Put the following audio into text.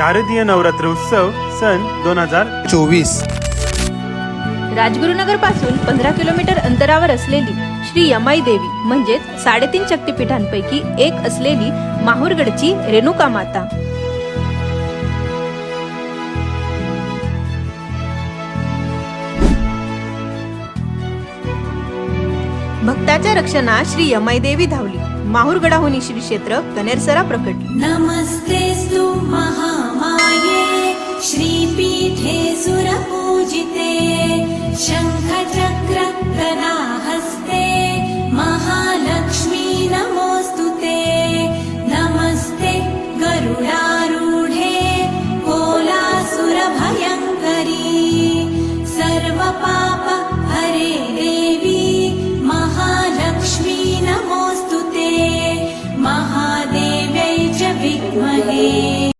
शारदीय नवरात्र उत्सव सन दोन हजार चोवीस. राजगुरुनगरपासून पंधरा किलोमीटर अंतरावर असलेली श्री यमाई देवी म्हणजेच साडेतीन शक्तिपीठांपैकी एक असलेली माहूरगडची रेणुका माता. भक्ताच्या रक्षणा श्री यमाई देवी धावली. माहूरगडाहुनी श्री क्षेत्र कनेरसरा प्रकटली नमस्तेस्तु पाप हरे देवी महालक्ष्मी नमोऽस्तु ते। महादेव्यै च विद्महे।